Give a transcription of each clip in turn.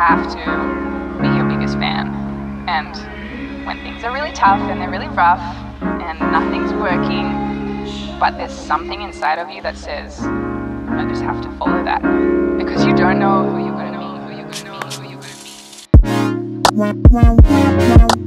have to be your biggest fan. And when things are really tough and they're really rough and nothing's working, but there's something inside of you that says, I just have to follow that. Because you don't know who you're gonna meet, who you're gonna meet, who you're gonna meet.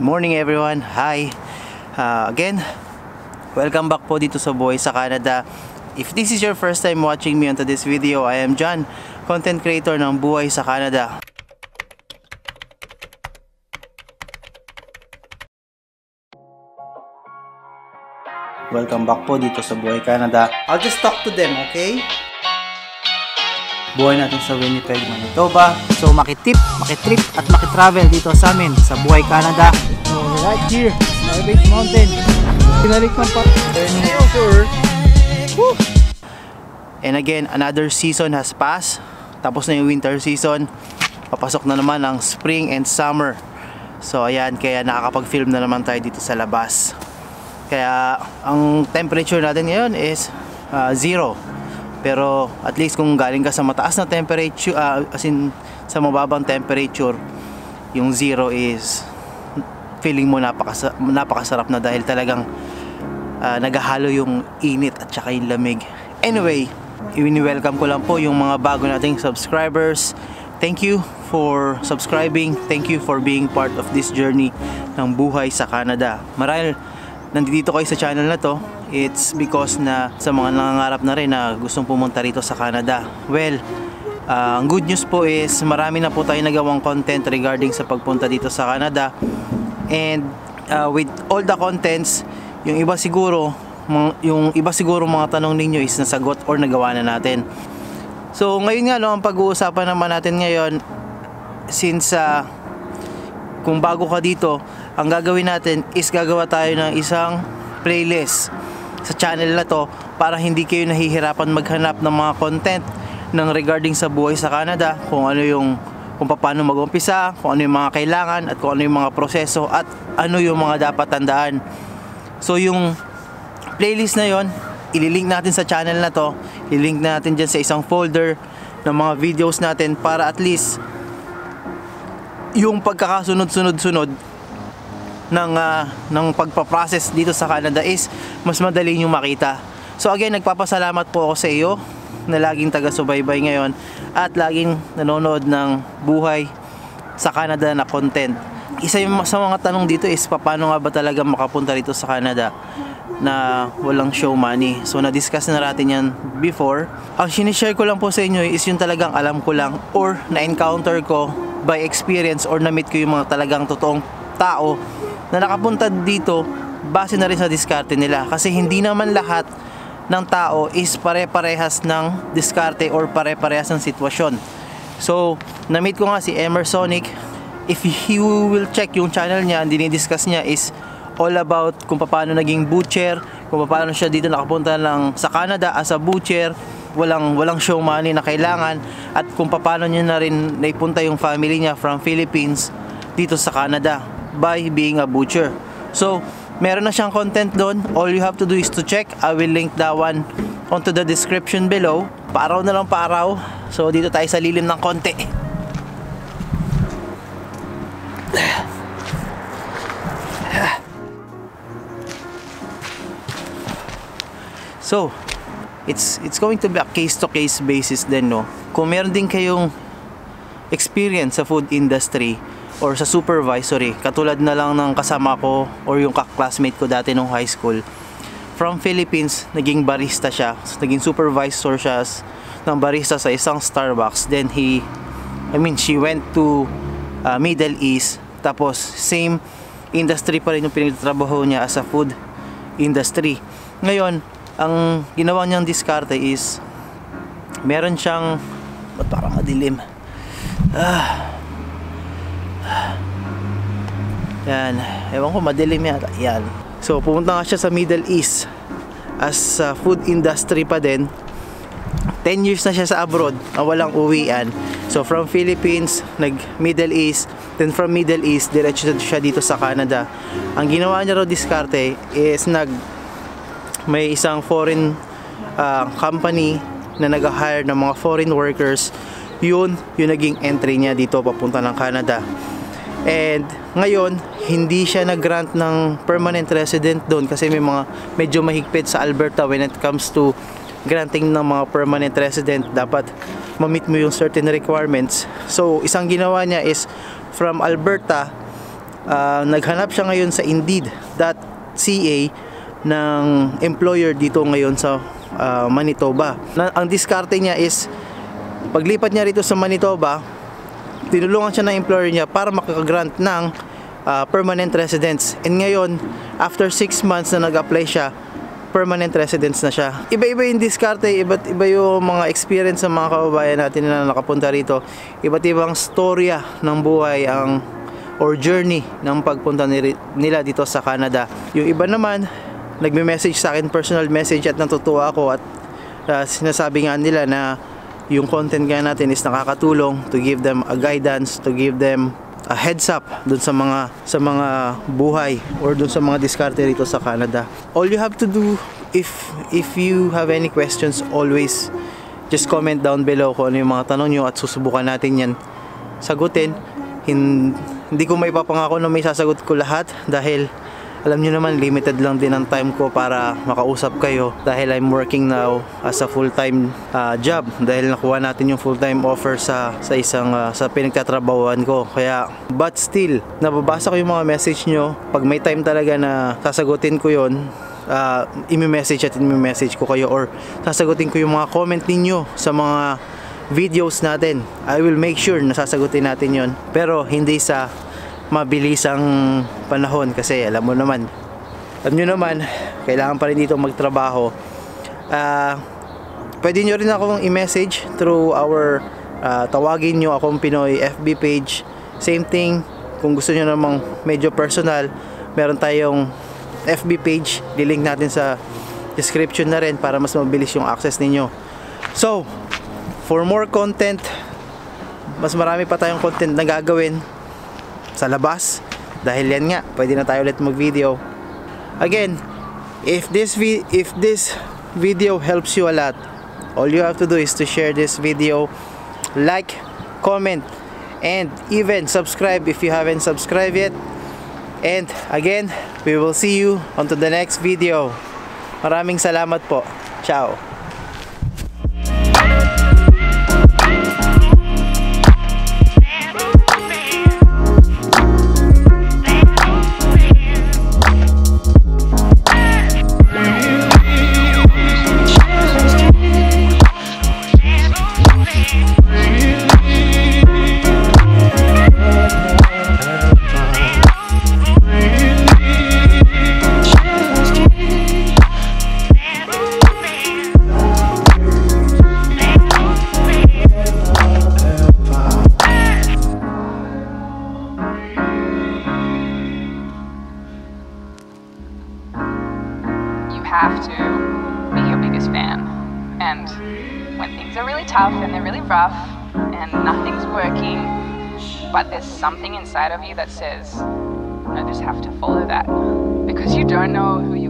Morning everyone. Hi. Uh, again, welcome back po dito sa Buhay sa Canada. If this is your first time watching me onto this video, I am John, content creator ng Buhay sa Canada. Welcome back po dito sa Buhay Canada. I'll just talk to them, okay? Buhay natin sa Winnipeg, Manitoba. So makitip, makitrip at makitravel dito sa amin sa Buhay Canada. Right here, Elevate Mountain. Pinalik ng pa. Turning over. Woo! And again, another season has passed. Tapos na yung winter season. Papasok na naman ang spring and summer. So ayan, kaya nakakapag-film na naman tayo dito sa labas. Kaya ang temperature natin ngayon is uh, zero. Pero at least kung galing ka sa mataas na temperature, uh, as in sa mababang temperature, yung zero is feeling mo napakasa, napakasarap na dahil talagang uh, naghahalo yung init at saka yung lamig. Anyway, i-welcome ko lang po yung mga bago nating subscribers. Thank you for subscribing. Thank you for being part of this journey ng buhay sa Canada. Marahil nandito kayo sa channel na to, it's because na sa mga nangangarap na rin na gustong pumunta rito sa Canada. Well, uh, ang good news po is marami na po tayo nagawang content regarding sa pagpunta dito sa Canada. And uh, with all the contents, yung iba siguro, yung iba siguro mga tanong ninyo is nasagot or nagawa na natin. So ngayon nga no, ang pag-uusapan naman natin ngayon since uh, kung bago ka dito, ang gagawin natin is gagawa tayo ng isang playlist sa channel na to para hindi kayo nahihirapan maghanap ng mga content ng regarding sa buhay sa Canada, kung ano yung kung paano mag-umpisa, kung ano yung mga kailangan at kung ano yung mga proseso at ano yung mga dapat tandaan. So yung playlist na yon ililink natin sa channel na to, ililink natin dyan sa isang folder ng mga videos natin para at least yung pagkakasunod-sunod-sunod ng ah, ng pagpa-process dito sa Canada is mas madali nyo makita. So again, nagpapasalamat po ako sa iyo na laging taga-subaybay ngayon at laging nanonood ng buhay sa Canada na content. Isa yung sa mga tanong dito is paano nga ba talaga makapunta rito sa Canada na walang show money. So na-discuss na natin yan before. Ang sinishare ko lang po sa inyo is yung talagang alam ko lang or na-encounter ko by experience or na-meet ko yung mga talagang totoong tao na nakapunta dito base na rin sa diskarte nila. Kasi hindi naman lahat ng tao is pare-parehas ng diskarte or pare-parehas ng sitwasyon. So, na-meet ko nga si Emersonic. If you will check yung channel niya, ang dinidiscuss niya is all about kung paano naging butcher, kung paano siya dito nakapunta lang sa Canada as a butcher, walang walang show money na kailangan at kung paano niya na rin naipunta yung family niya from Philippines dito sa Canada by being a butcher. So, meron na siyang content doon. All you have to do is to check. I will link that one onto the description below. Paaraw na lang paaraw. So, dito tayo sa lilim ng konti. So, it's it's going to be a case to case basis din no. Kung meron din kayong experience sa food industry or sa supervisory, katulad na lang ng kasama ko or yung classmate ko dati nung high school. From Philippines, naging barista siya. Naging supervisor siya ng barista sa isang Starbucks. Then he, I mean, she went to uh, Middle East. Tapos, same industry pa rin yung pinagtatrabaho niya as a food industry. Ngayon, ang ginawa niyang diskarte is meron siyang ba't parang madilim ah. Yan. Ewan ko madilim yata. Yan. So pumunta nga siya sa Middle East as sa food industry pa din. 10 years na siya sa abroad na walang uwian. So from Philippines nag Middle East then from Middle East diretso siya dito sa Canada. Ang ginawa niya raw diskarte is nag may isang foreign uh, company na nag-hire ng mga foreign workers. Yun yung naging entry niya dito papunta ng Canada and ngayon hindi siya nag-grant ng permanent resident doon kasi may mga medyo mahigpit sa Alberta when it comes to granting ng mga permanent resident dapat ma-meet mo yung certain requirements so isang ginawa niya is from Alberta uh, naghanap siya ngayon sa indeed.ca ng employer dito ngayon sa uh, Manitoba. Na, ang diskarte niya is paglipat niya rito sa Manitoba, tinulungan siya ng employer niya para makakagrant ng uh, permanent residence. And ngayon, after 6 months na nag-apply siya, permanent residence na siya. Iba-iba yung diskarte, iba't iba yung mga experience ng mga kababayan natin na nakapunta rito. Iba't ibang storya ng buhay ang or journey ng pagpunta nila dito sa Canada. Yung iba naman, nagme-message sa akin personal message at natutuwa ako at uh, sinasabi nga nila na yung content nga natin is nakakatulong to give them a guidance, to give them a heads up dun sa mga sa mga buhay or dun sa mga diskarte rito sa Canada. All you have to do if if you have any questions always just comment down below kung ano yung mga tanong nyo at susubukan natin yan sagutin. Hindi ko may papangako na may sasagot ko lahat dahil alam nyo naman limited lang din ang time ko para makausap kayo dahil I'm working now as a full-time uh, job. Dahil nakuha natin yung full-time offer sa sa isang uh, sa pinagtatrabahuan ko. Kaya but still nababasa ko yung mga message nyo. Pag may time talaga na sasagutin ko yon uh, imi-message at imi-message ko kayo or sasagutin ko yung mga comment ninyo sa mga videos natin. I will make sure na sasagutin natin yon pero hindi sa mabilisang panahon kasi alam mo naman alam nyo naman kailangan pa rin dito magtrabaho. Uh, pwede nyo rin akong i-message through our uh, tawagin nyo akong Pinoy FB page. Same thing kung gusto nyo namang medyo personal meron tayong FB page. Lilink natin sa description na rin para mas mabilis yung access ninyo. So for more content mas marami pa tayong content na gagawin sa labas. Dahil yan nga pwede na tayo ulit mag video again if this if this video helps you a lot all you have to do is to share this video like comment and even subscribe if you haven't subscribed yet. And again we will see you on to the next video. Maraming salamat po. Ciao have to be your biggest fan. And when things are really tough and they're really rough and nothing's working, but there's something inside of you that says, I just have to follow that. Because you don't know who you